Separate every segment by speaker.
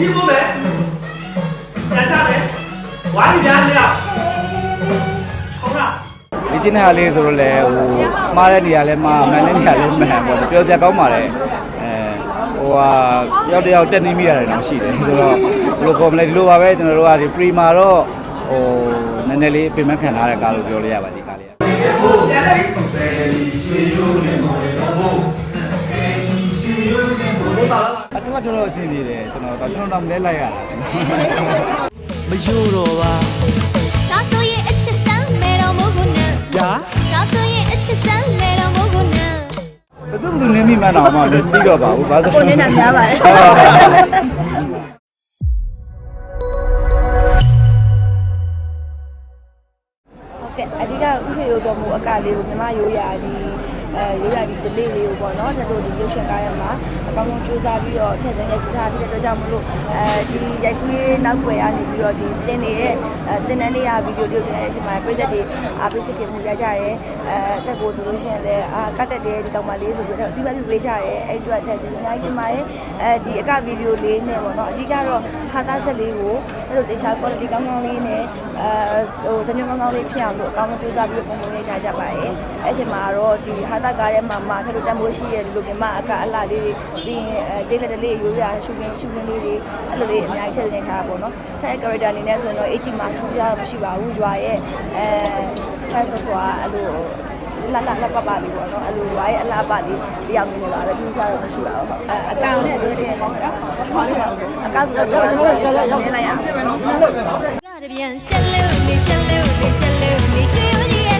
Speaker 1: ကြည့်ဖို့မယ်ပြန်ချမယ်ဝိုင်းပြန်နေရဟုတ်လား
Speaker 2: ဒီကျင်းတဲ့ဟာလေးဆိုတော့လေဟိုမှားတဲ့နေရာလဲမှားမှန်တဲ့နေရာလဲမှန်ပေါ့ပြောစရာကောင်းပါလေအဲဟိုဟာတယောက်တစ်ယောက်တက်နေမိရတယ်တော့ရှိတယ်ဆိုတော့ဘယ်လိုကောမလဲဒီလိုပါပဲကျွန်တော်တို့ကဒီပရီမာတော့ဟိုနည်းနည်းလေးပြင်မခံထားတဲ့ကားလို့ပြောလို့ရပါဒီကားလေးက
Speaker 1: ပြန်လေ
Speaker 2: အတူကတော် တော်အဆင်ပြေတယ်ကျွန်တော်တော့ကျွန်တော်တော့မလဲလိုက်ရတာ
Speaker 3: မယို့တော့ပါ
Speaker 4: ဒါဆိုရင်အချစ်စမ်းမဲတော်မဟုတ်နဲ့
Speaker 3: ညာ
Speaker 4: ဒါဆိုရင်အချစ်စမ်းမဲတော်မဟုတ်နဲ့
Speaker 2: ဘယ်သူဘယ်သူနေမိမှန်းတော့မှလည်းပြီးတော့ပါဘူးဘာလို့
Speaker 5: ကိုနင်းတာများပါတယ်ဟုတ်ကဲ့အဓိကဥပ္ပယတော်မူအကလေးကိုမြမရိုးရာဒီ အဲရိုးရာဒီ delay လေးကိုပေါ့နော်တတို့ဒီရုပ်ရှင်ကားရမှာအကောင်းဆုံးစူးစမ်းပြီးတော့ထည့်သွင်းရိုက်ကူးထားပြီးတဲ့အတွက်ကြောင့်မလို့အဲဒီရိုက်ကူးရေးနောက်ွယ်ရနေပြီးတော့ဒီတင်နေတဲ့အဲတင်တန်းလေးရာဗီဒီယိုလေးကိုတင်တဲ့အချိန်မှာပြည်သက်တွေအားပေးချစ်ခင်မှုရကြရဲအဲတက်ကိုဆိုလို့ရှိရင်လည်းအာကတ်တက်တယ်ဒီကောင်မလေးဆိုပြီးတော့အတိအကျပေးကြရဲအဲ့ဒီအတွက်ချက်ချင်းအများကြီးတင်ပါတယ်အဲဒီအကဗီဒီယိုလေးနဲ့ပေါ့နော်အဓိကတော့ဟာသားဆက်လေးကိုအဲ့လိုတေချာ quality ကောင်းကောင်းလေးနဲ့အဲဟိုစညကောင်းကောင်းလေးဖြစ်အောင်လို့အကောင်းဆုံးကြိုးစားပြီးပုံပုံလေးထားကြပါတယ်အဲ့အချိန်မှာတော့ဒီဟာသားကားထဲမှာမှထလို့တမိုးရှိရဲ့ဒီလိုမြမအကအလှလေးတွေပြီးရင်အဲကျိတ်လက်တလေးရိုးရာရှုပ်ရင်ရှုပ်ရင်လေးတွေအဲ့လိုလေးအများကြီးထည့်နေထားတာပေါ့နော်။ tag character အနေနဲ့ဆိုရင်တော့ AG မှာထူးခြားတော့မရှိပါဘူး။ရွာရဲ့အဲဖက်ဆိုဆိုတာအဲ့လိုလာလာလာပပလေးပေါ့နော်အဲ့လိုရွာရဲ့အလားပလေးတရားမြင်နေပါပဲထူးခြားတော့မရှိပါဘူးဟုတ်အကောင်နဲ့လို့ရှိရင်တော့အကောင်ဆိုတော့တော့တော့နင်းလိုက်ရအောင်
Speaker 4: ကရပြန်ရှက်လို့နေရှက်လို့နေရှက်လို့နေရွှေဦးကြီးရဲ့ကွယ်
Speaker 3: ယို့လို့တော့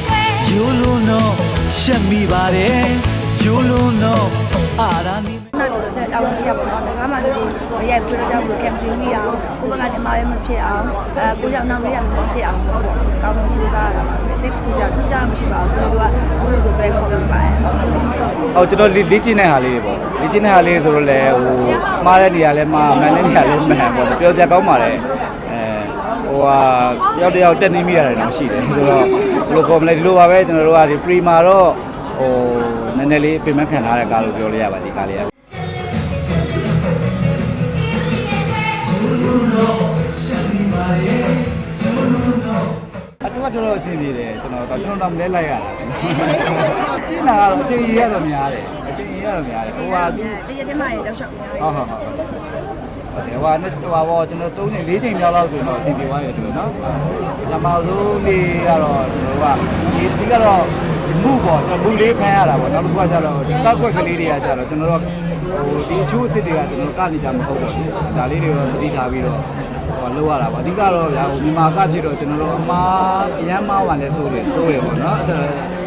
Speaker 3: ရှက်မိပါတယ်ယို့လို့တော့အာရာနီ
Speaker 5: နောက်တော့ကျွန်တော်တောင်းရှိရပါတော့။ငါမှတို့မရိုက်ဘူးတော့ကြောင့်ဘယ်ကင်မရှင်ပြီးအောင်ကိုဘက်ကညီမရဲ့မဖြစ်အောင်အဲကိုကြောင့်နောက်လေးရမဖြစ်အောင်ပေါ့။ကောင်းကောင်းကြိုးစားရတာပါပဲ။စိတ်ပူကြထူးကြမရှိပါဘူး။တို့ကဘုလိုဆိုပဲခေါ်ပြပါရဲ့။
Speaker 2: ဟုတ်ကျွန်တော်လေ့ကျင့်တဲ့ဟာလေးတွေပေါ့လေ့ကျင့်တဲ့ဟာလေးဆိုတော့လေဟိုမှားတဲ့နေရာလဲမှားမှန်တဲ့နေရာလဲမှန်ပေါ့ပြောစရာကောင်းပါလေအဲ ဟိုဟာတယောက်တစ်ယောက်တက်နေမိရတယ်တော့ရှိတယ်ဆိုတော့ဘယ်လိုကောမလဲဒီလိုပါပဲကျွန်တော်တို့ကဒီပရီမာတော့ဟိုနည်းနည်းလေးပြင်မခံထားတဲ့ကားလို့ပြောလို့ရပါဒီကားလေးကအတူကတော်တော်အဆင်ပြေတယ်ကျွန်တော်တော့ကျွန်တော်တော့မလဲလိုက်ရတာကျင်းလာတော့အချိန်ကြီးရတော့များတယ်အချိန်ကြီးရတော့များတယ်ဟိုဟာသူ
Speaker 5: ဒီရက်ထဲမှာရောက်ရှောက်များ
Speaker 2: ဟုတ်ဟုတ်ဟုတ် ဟုတ်တယ်ဟိုဟာနဲ့ဟိုဟာဘောကျွန်တော်3နေ4ချိန်မြောက်လောက်ဆိုတော့အဆင်ပြေသွားရတယ်လို့နော်ပထမဆုံးနေ့ကတော့ကျွန်တော်ကဒီအဓိကတော့မှုပေါ့ကျွန်တော်မှုလေးဖမ်းရတာပေါ့နောက်တစ်ခုကကျတော့တောက်ွက်ကလေးတွေကကျတော့ကျွန်တော်တို့ဟိုဒီအချိုးအစ်စ်တွေကကျွန်တော်ကနေကြမဟုတ်ဘူးဒါလေးတွေတော့သတိထားပြီးတော့ဟိုလောက်ရတာပေါ့အဓိကတော့ဗျာဟိုမြန်မာကဖြစ်တော့ကျွန်တော်တို့အမားအရန်မားပါလဲစိုးတယ်စိုးတယ်ပေါ့နော်အဲ့ဒါ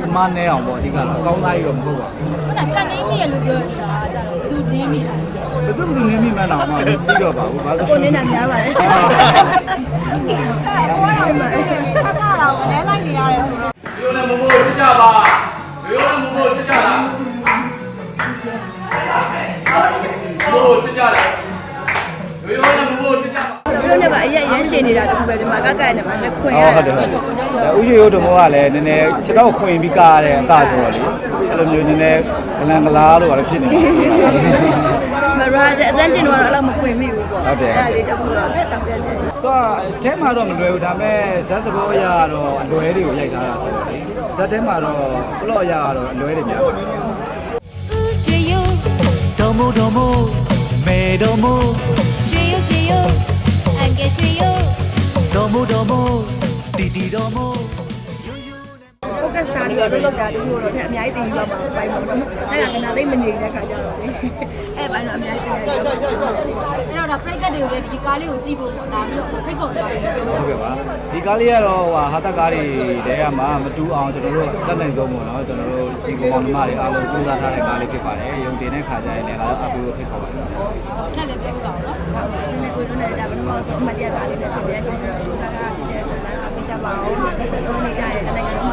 Speaker 2: အမားနဲအောင်ပေါ့အဓိကတော့အကောင်းသားကြီးတော့မဟုတ်ပါဘူး
Speaker 5: ဟုတ်လားတန်နေမိရလို့ပြောတာကြတော့ဘယ်သူနင်းမိတာ
Speaker 2: ဘယ်သူမှနေမိမှန်းတော့မှပြီးတော့ပါဘူးဘာလို့
Speaker 5: ကိုနင်းတာများပါတယ်
Speaker 1: ဘယ်လိုလဲမမို့စစ်ကြပါ
Speaker 5: ရင်ရမ်းရှင်နေတာတူပဲဒီမှာကကနဲ့မှာလက်ခွင်ရ
Speaker 2: ဟုတ်တယ်ဟုတ်တယ်ဥရှိရိုးတို့ကလည်းနည်းနည်းခြေတော့ခွင်ပြီးကားရတဲ့အကဆိုတော့လေအဲ့လိုမျိုးနည်းနည်းဂလန်ဂလားလို့လည်းဖြစ်နေပါသေးတယ်
Speaker 5: မရာဇအစမ်းကျင်တော့အဲ့လိုမခွင်မိဘူးပေါ့
Speaker 2: ဟုတ်တယ်
Speaker 5: အဲ့ဒါလေးတခုတော့တက်တောင်ပြည့်တယ်
Speaker 2: သူကထဲမှာတော့မလွယ်ဘူးဒါပေမဲ့ဇက်သဘောအရတော့အလွဲတွေကိုရိုက်ထားတာဆိုတော့လေဇက်ထဲမှာတော့ဘလော့အရကတော့အလွဲတွေများပါတယ်
Speaker 4: ဦးရွှေယူ
Speaker 3: တော်မို့တော်မို့မဲတော်မို့
Speaker 4: ရွှေယူရွှေယူအန်ကဲရွှေယူ
Speaker 3: တော်မို့တော်မို့တီတီတော်မို့
Speaker 5: focus ထားပြီးတော့လုပ်လုပ်တာတူလို့တော့အများကြီးတင်ပြီးတော့မှာပိုင်ပါတော့အဲ့ဒါကနာသိမနေတဲ့ခါကျတော့လေအဲ့ပိုင်းတော့အများကြီးတင်ရတယ်
Speaker 6: အဲ့တော့ဒါပြိုက်ကတ်တွေကိုလည်းဒီကားလေးကိုကြည့်ဖို့ပေါ့ဒါပြီးတော့ဖိတ်ခေါ်ကြတယ်ပြော
Speaker 2: ဟုတ်ကဲ့ပါဒီကားလေးကတော့ဟိုဟာတက်ကားတွေတဲကမှမတူအောင်ကျွန်တော်တို့တက်နိုင်ဆုံးပေါ့နော်ကျွန်တော်တို့ဒီကောင်မတွေအားလုံးစူးစမ်းထားတဲ့ကားလေးဖြစ်ပါတယ်ရုံတင်တဲ့ခါကျရင်လည်းငါတို့အပူကိုဖိတ်ခေါ်ပါတယ်
Speaker 6: ထက်လည်းပြောကြအောင်နော်
Speaker 5: ဒီနေ့ကိုတို့လည်းဒါဘယ်တော့မှအမှတ်တရကားလေးနဲ့ပြည်တဲ့ကျွန်တော်တို့စားတာပြည်တဲ့ကျွန်တော်အမိကြပါအောင်လက်သက်သုံးနေကြရဲ့နိုင်ငံတော်မှာရုပ်ရှင်